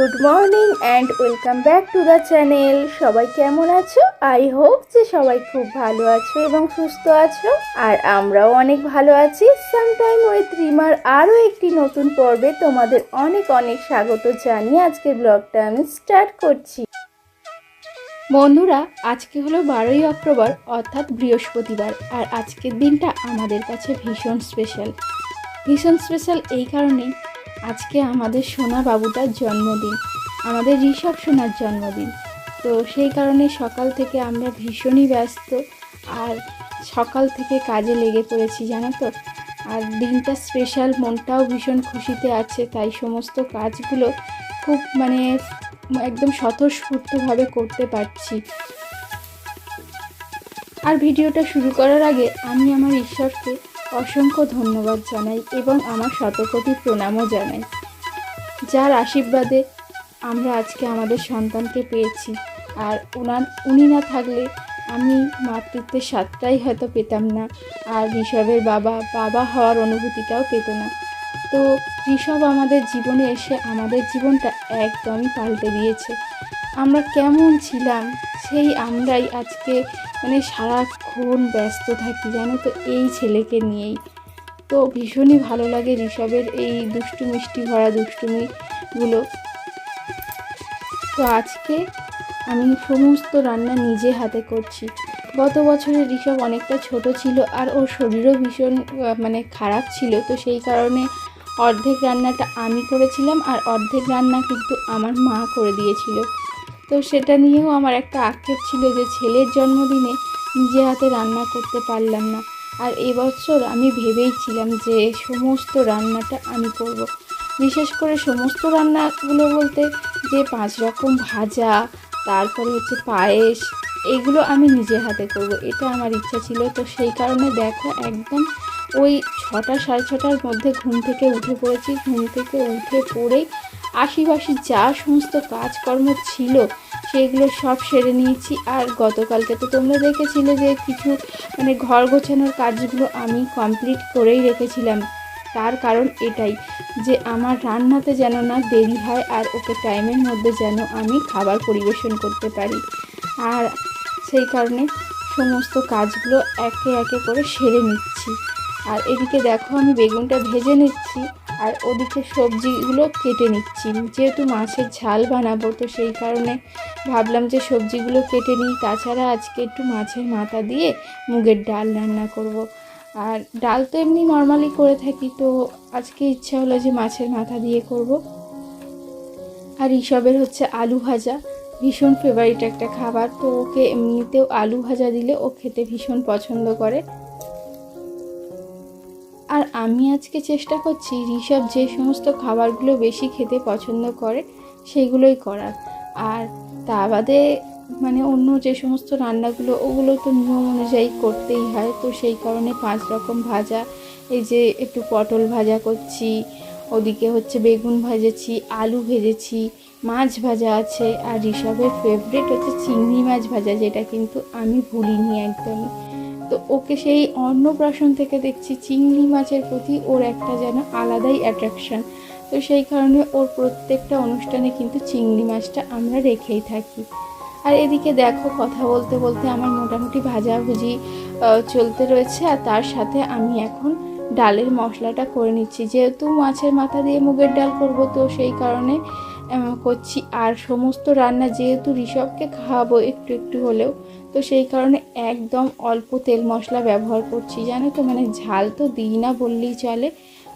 Good morning and welcome back to the channel. সবাই কেমন আছো? আই হোপ যে সবাই খুব ভালো আছো এবং সুস্থ আছো। আর আমরাও অনেক ভালো আছি। সামটাইম উইথ রিমার আরও একটি নতুন পর্বে তোমাদের অনেক অনেক স্বাগত জানিয়ে আজকের ব্লগটা আমি স্টার্ট করছি। বন্ধুরা, আজকে হলো বারোই অক্টোবর, অর্থাৎ বৃহস্পতিবার। আর আজকের দিনটা আমাদের কাছে ভীষণ স্পেশাল। ভীষণ স্পেশাল এই কারণেই আজকে আমাদের সোনা বাবুটার জন্মদিন, আমাদের ঋষভ সোনার জন্মদিন। তো সেই কারণে সকাল থেকে আমরা ভীষণই ব্যস্ত আর সকাল থেকে কাজে লেগে পড়েছি, জানো তো? আর দিনটা স্পেশাল মনটাও ভীষণ খুশিতে আছে, তাই সমস্ত কাজগুলো খুব মানে একদম স্বতঃস্ফূর্তভাবে করতে পারছি। আর ভিডিওটা শুরু করার আগে আমি আমার ঈশ্বরকে অসংখ্য ধন্যবাদ জানাই এবং আমার শতকোটি প্রণামও জানাই। যার আশীর্বাদে আমরা আজকে আমাদের সন্তানকে পেয়েছি। আর ওনার উনি না থাকলে আমি মাতৃত্বের স্বাদটাই হয়তো পেতাম না, আর ঋষভের বাবা বাবা হওয়ার অনুভূতিটাও পেত না। তো ঋষভ আমাদের জীবনে এসে আমাদের জীবনটা একদমই পাল্টে দিয়েছে। আমরা কেমন ছিলাম, সেই আমরাই আজকে মানে সারাক্ষণ ব্যস্ত থাকি, জানো তো, এই ছেলেকে নিয়েই। তো ভীষণই ভালো লাগে ঋষভের এই দুষ্টু মিষ্টি ভরা দুষ্টুমিগুলো। তো আজকে আমি সমস্ত রান্না নিজে হাতে করছি। গত বছরে ঋষভ অনেকটা ছোট ছিল আর ওর শরীরও ভীষণ মানে খারাপ ছিল। তো সেই কারণে অর্ধেক রান্নাটা আমি করেছিলাম আর অর্ধেক রান্না কিন্তু আমার মা করে দিয়েছিল। তো সেটা নিয়েও আমার একটা আক্ষেপ ছিল যে ছেলের জন্মদিনে নিজে হাতে রান্না করতে পারলাম না। আর এবছর আমি ভেবেইছিলাম যে সমস্ত রান্নাটা আমি করব। বিশেষ করে সমস্ত রান্নাগুলো বলতে যে পাঁচ রকম ভাজা, তারপরে হচ্ছে পায়েস, এগুলো আমি নিজে হাতে করব, এটা আমার ইচ্ছা ছিল। তো সেই কারণে দেখো একদম ওই ছটা সাড়ে ছটার মধ্যে ঘুম থেকে উঠে পড়েছি। ঘুম থেকে উঠে পড়েই আশিপাশি যা সমস্ত কাজকর্ম ছিল, সেগুলো সব সেরে নিয়েছি। আর গতকালকে তো তোমরা দেখেছিলে যে কিছু মানে ঘর গোছানোর কাজগুলো আমি কমপ্লিট করেই রেখেছিলাম। তার কারণ এটাই যে আমার রান্নাতে যেন না দেরি হয় আর ওকে টাইমের মধ্যে যেন আমি খাবার পরিবেশন করতে পারি। আর সেই কারণে সমস্ত কাজগুলো একে একে করে সেরে নিচ্ছি। আর এদিকে দেখো আমি বেগুনটা ভেজে নিচ্ছি। আর ওদিকে সবজিগুলো কেটে নিচ্ছি যেহেতু মাছের ঝাল বানাবো, তো সেই কারণে ভাবলাম যে সবজিগুলো কেটে নিই তাছাড়া আজকে একটু মাছের মাথা দিয়ে মুগের ডাল রান্না করব। আর ডাল তো এমনি নর্মালি করে থাকি, তো আজকে ইচ্ছা হলো যে মাছের মাথা দিয়ে করব। আর এইসবের হচ্ছে আলু ভাজা, ভীষণ ফেভারিট একটা খাবার তো ওকে এমনিতেও আলু ভাজা দিলে ও খেতে ভীষণ পছন্দ করে আর আমি আজকে চেষ্টা করছি ঋষভ যে সমস্ত খাবারগুলো বেশি খেতে পছন্দ করে, সেগুলোই করার। আর তা বাদে মানে অন্য যে সমস্ত রান্নাগুলো, ওগুলো তো নিয়ম অনুযায়ী করতেই হয়। তো সেই কারণে পাঁচ রকম ভাজা, এই যে একটু পটল ভাজা করছি, ওদিকে হচ্ছে বেগুন ভাজেছি, আলু ভেজেছি, মাছ ভাজা আছে, আর ঋষভের ফেভারিট হচ্ছে চিংড়ি মাছ ভাজা, যেটা কিন্তু আমি ভুলিনি একদমই। তো ওকে সেই অন্নপ্রাশন থেকে দেখছি চিংড়ি মাছের প্রতি ওর একটা যেন আলাদাই অ্যাট্রাকশন তো সেই কারণে ওর প্রত্যেকটা অনুষ্ঠানে কিন্তু চিংড়ি মাছটা আমরা রেখেই থাকি। আর এদিকে দেখো কথা বলতে বলতে আমার মোটামুটি ভাজাভুজি চলতে রয়েছে আর তার সাথে আমি এখন ডালের মশলাটা করে নিচ্ছি। যেহেতু মাছের মাথা দিয়ে মুগের ডাল করব তো সেই কারণে করছি। আর সমস্ত রান্না যেহেতু ঋষভকে খাওয়াবো একটু একটু হলেও, তো সেই কারণে একদম অল্প তেল মশলা ব্যবহার করছি। জানো তো মানে ঝাল তো দিই না বললেই চলে,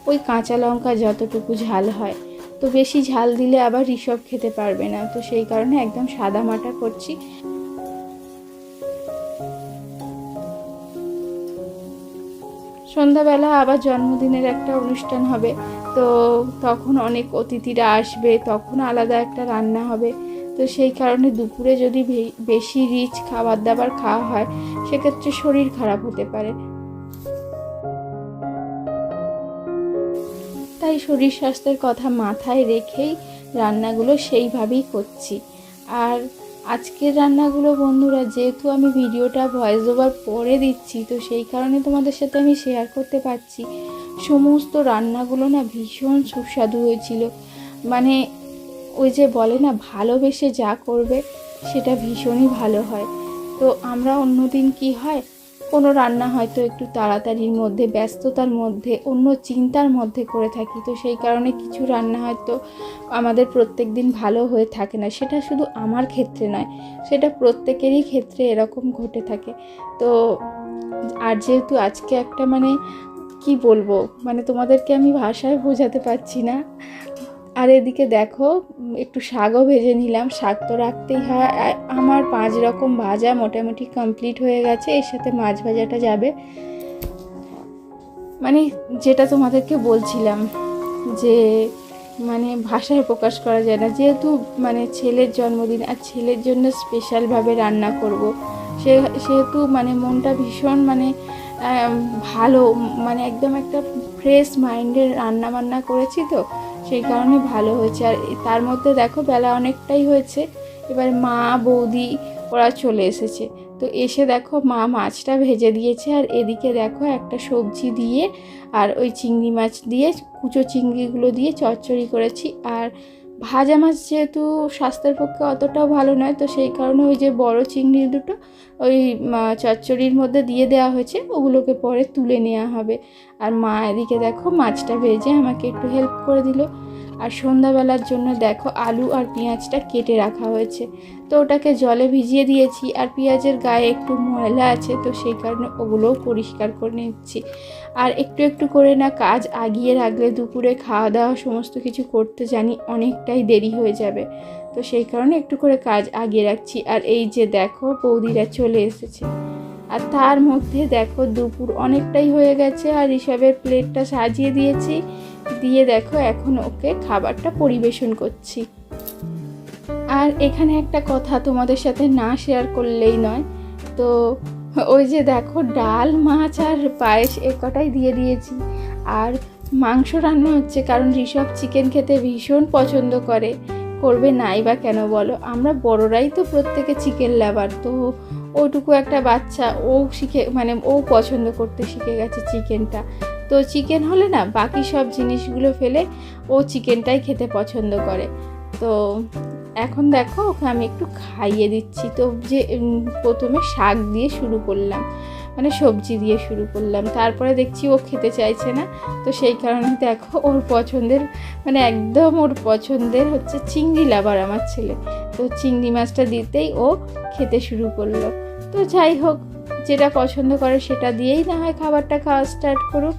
ওই কাঁচা লঙ্কা যতটুকু ঝাল হয়। তো বেশি ঝাল দিলে আবার ঋষভ খেতে পারবে না, তো সেই কারণে একদম সাদা মাটা করছি। সন্ধ্যাবেলা আবার জন্মদিনের একটা অনুষ্ঠান হবে তো তখন অনেক অতিথিরা আসবে, তখন আলাদা একটা রান্না হবে। তো সেই কারণে দুপুরে যদি বেশি রিচ খাবার দাবার খাওয়া হয়, সেক্ষেত্রে শরীর খারাপ হতে পারে। তাই শরীর স্বাস্থ্যের কথা মাথায় রেখেই রান্নাগুলো সেইভাবেই করছি। আর আজকের রান্নাগুলো বন্ধুরা, যেহেতু আমি ভিডিওটা ভয়েস ওভার পরে দিচ্ছি, তো সেই কারণে তোমাদের সাথে আমি শেয়ার করতে পারছি। সমস্ত রান্নাগুলো না ভীষণ সুস্বাদু হয়েছিল। মানে ওই যে বলে না, ভালোবেসে যা করবে সেটা ভীষণই ভালো হয়। তো আমরা অন্যদিন কি হয়, কোনো রান্না হয়তো একটু তাড়াতাড়ির মধ্যে, ব্যস্ততার মধ্যে, অন্য চিন্তার মধ্যে করে থাকি। তো সেই কারণে কিছু রান্না হয়তো আমাদের প্রত্যেক দিন ভালো হয়ে থাকে না। সেটা শুধু আমার ক্ষেত্রে নয়, সেটা প্রত্যেকেরই ক্ষেত্রে এরকম ঘটে থাকে। তো আর যেহেতু আজকে একটা মানে কি বলব? মানে তোমাদেরকে আমি ভাষায় বোঝাতে পারছি না। আর এদিকে দেখো, একটু শাকও ভেজে নিলাম। শাক তো রাখতেই হয়। আমার পাঁচ রকম ভাজা মোটামুটি কমপ্লিট হয়ে গেছে। এর সাথে মাছ ভাজাটা যাবে। মানে যেটা তোমাদেরকে বলছিলাম যে মানে ভাষায় প্রকাশ করা যায় না। যেহেতু মানে ছেলের জন্মদিন, আর ছেলের জন্য স্পেশালভাবে রান্না করব। সে, সেহেতু মানে মনটা ভীষণ মানে ভালো মানে একদম একটা ফ্রেশ মাইন্ডের রান্না বান্না করেছি তো, সেই কারণে ভালো হয়েছে। আর তার মধ্যে দেখো বেলা অনেকটাই হয়েছে, এবার মা, বৌদি ওরা চলে এসেছে। তো এসে দেখো মা মাছটা ভেজে দিয়েছে, আর এদিকে দেখো একটা সবজি দিয়ে আর ওই চিংড়ি মাছ দিয়ে, কুচো চিংড়িগুলো দিয়ে চচ্চড়ি করেছি। আর ভাজা মাছ যেহেতু স্বাস্থ্যের পক্ষে অতটাও ভালো নয়, তো সেই কারণে ওই যে বড় চিংড়ি দুটো ওই চচ্চড়ির মধ্যে দিয়ে দেওয়া হয়েছে, ওগুলোকে পরে তুলে নেওয়া হবে। আর মা এদিকে দেখো মাছটা ভেজে আমাকে একটু হেল্প করে দিল। আর সন্ধ্যাবেলার জন্য দেখো আলু আর পেঁয়াজটা কেটে রাখা হয়েছে। তো ওটাকে জলে ভিজিয়ে দিয়েছি, আর পেঁয়াজের গায়ে একটু ময়লা আছে, তো সেই কারণে ওগুলোও পরিষ্কার করে নিচ্ছি। আর একটু একটু করে না কাজ আগিয়ে রাখলে দুপুরে খাওয়া দাওয়া সমস্ত কিছু করতে জানি অনেকটাই দেরি হয়ে যাবে। তো সেই কারণে একটু করে কাজ আগিয়ে রাখছি। আর এই যে দেখো বৌদিরা চলে এসেছে। আর তার মধ্যে দেখো দুপুর অনেকটাই হয়ে গেছে আর ঋষভের প্লেটটা সাজিয়ে দিয়েছি। দিয়ে দেখো এখন ওকে খাবারটা পরিবেশন করছি। আর এখানে একটা কথা তোমাদের সাথে না শেয়ার করলেই নয়। তো ওই যে দেখো ডাল, মাছ আর পায়েস এ কটাই দিয়ে দিয়েছি। আর মাংস রান্না হচ্ছে, কারণ ঋষভ চিকেন খেতে ভীষণ পছন্দ করে। করবে নাই বা কেন বলো? আমরা বড়রাই তো প্রত্যেকে চিকেন লাভার তো ওটুকু একটা বাচ্চা, ও শিখে মানে ও পছন্দ করতে শিখে গেছে চিকেনটা তো চিকেন হলে না, বাকি সব জিনিসগুলো ফেলে ও চিকেনটাই খেতে পছন্দ করে। তো এখন দেখো, ওকে আমি একটু খাইয়ে দিচ্ছি। তো যে প্রথমে শাক দিয়ে শুরু করলাম। মানে সবজি দিয়ে শুরু করলাম। তারপরে দেখছি ও খেতে চাইছে না। তো সেই কারণে দেখো, ওর পছন্দের মানে একদম ওর পছন্দের হচ্ছে চিংড়ি লাভার আমার ছেলে। তো চিংড়ি মাছটা দিতেই ও খেতে শুরু করল। তো যাই হোক, যেটা পছন্দ করে সেটা দিয়েই না হয় খাবারটা খাওয়া স্টার্ট করুক।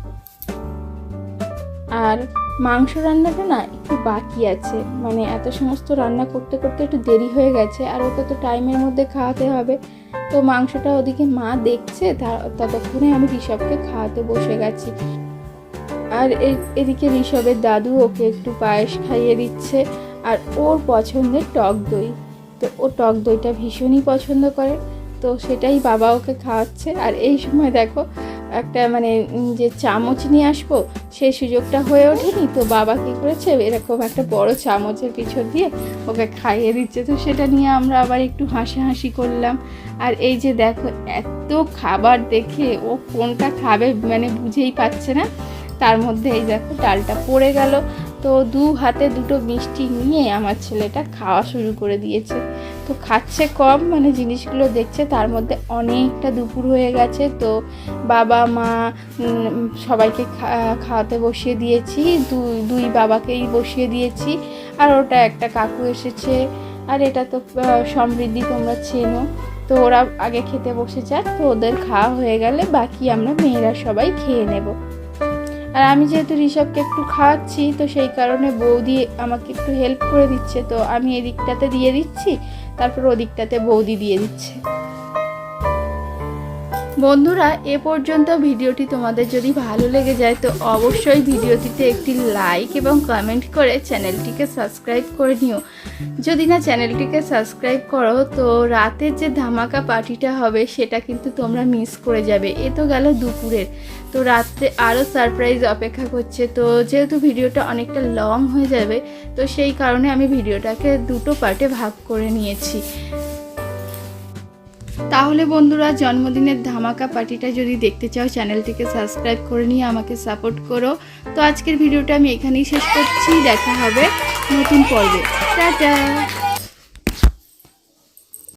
আর মাংস রান্নাটা না একটু বাকি আছে। মানে এত সমস্ত রান্না করতে করতে একটু দেরি হয়ে গেছে, আর ওকে তো টাইমের মধ্যে খাওয়াতে হবে। তো মাংসটা ওদিকে মা দেখছে ততক্ষণে আমি ঋষভকে খাওয়াতে বসে গেছি। আর এদিকে ঋষভের দাদু ওকে একটু পায়েস খাইয়ে দিচ্ছে, আর ওর পছন্দের টক দই। তো ও টক দইটা ভীষণই পছন্দ করে, তো সেটাই বাবা ওকে খাওয়াচ্ছে। আর এই সময় দেখো একটা মানে যে চামচ নিয়ে আসব, সেই সুযোগটা হয়ে ওঠেনি, তো বাবা কী করেছে? এরকম একটা বড় চামচের পিছন দিয়ে ওকে খাইয়ে দিচ্ছে, তো সেটা নিয়ে আমরা আবার একটু হাসাহাসি করলাম। আর এই যে দেখো, এত খাবার দেখে ও কোনটা খাবে মানে বুঝেই পাচ্ছে না। তার মধ্যে এই দেখো, ডালটা পড়ে গেল, তো দু হাতে দুটো মিষ্টি নিয়ে আমার ছেলেটা খাওয়া শুরু করে দিয়েছে। তো খাচ্ছে কম মানে জিনিসগুলো দেখছে, তার মধ্যে অনেকটা দুপুর হয়ে গেছে। তো বাবা, মা সবাইকে খাওয়াতে বসিয়ে দিয়েছি দুই দুই বাবাকেই বসিয়ে দিয়েছি। আর ওটা একটা কাকু এসেছে। আর এটা তো সমৃদ্ধি, তোমরা চেনো। তো ওরা আগে খেতে বসে যাক তো ওদের খাওয়া হয়ে গেলে বাকি আমরা মেয়েরা সবাই খেয়ে নেব। আর আমি যেহেতু ঋষভকে একটু খাওয়াচ্ছি, তো সেই কারণে বৌদি আমাকে একটু হেল্প করে দিচ্ছে। তো আমি এদিকটাতে দিয়ে দিচ্ছি। তারপর ওদিকটাতে বৌদি দিয়ে দিচ্ছে। বন্ধুরা, এ পর্যন্ত ভিডিওটি তোমাদের যদি ভালো লেগে যায়, তো অবশ্যই ভিডিওটিতে একটি লাইক এবং কমেন্ট করে চ্যানেলটিকে সাবস্ক্রাইব করে নিও। যদি না চ্যানেলটিকে সাবস্ক্রাইব করো, তো রাতের যে ধামাকা পার্টিটা হবে, সেটা কিন্তু তোমরা মিস করে যাবে। এ তো গেল দুপুরের। তো রাত্রে আরও সারপ্রাইজ অপেক্ষা করছে। তো যেহেতু ভিডিওটা অনেকটা লং হয়ে যাবে, তো সেই কারণে আমি ভিডিওটাকে দুটো পার্টে ভাগ করে নিয়েছি। তাহলে বন্ধুরা জন্মদিনের ধামাকা পার্টিটা যদি দেখতে চাও, চ্যানেলটিকে সাবস্ক্রাইব করে নিয়ে আমাকে সাপোর্ট করো। তো আজকের ভিডিওটা আমি এখানেই শেষ করছি। দেখা হবে নতুন পর্বে। টাটা!